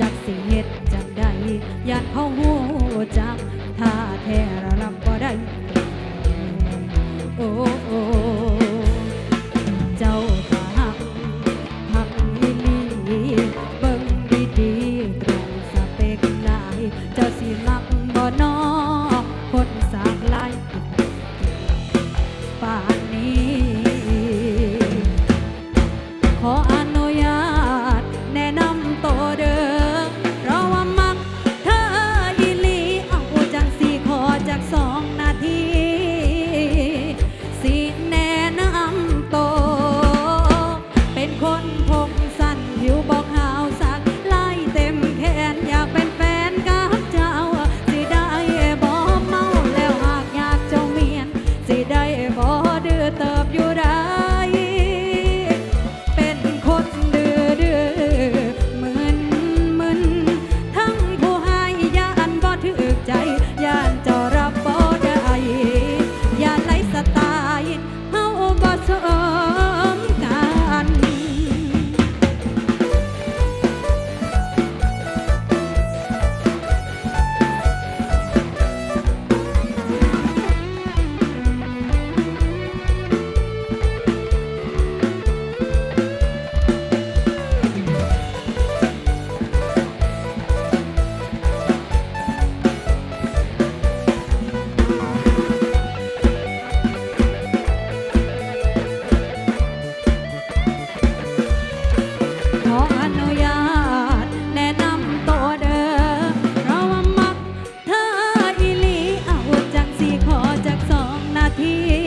จักสิเฮ็ดจังใดยานเขาหูจักท่าแท้ระลำบ่ได้ โอ้โอเจ้าก็หักหักอีนีเบิ่งดีดีตรงสเปกนาย เจ้าสิลักบ่นอคนสากลาย peace.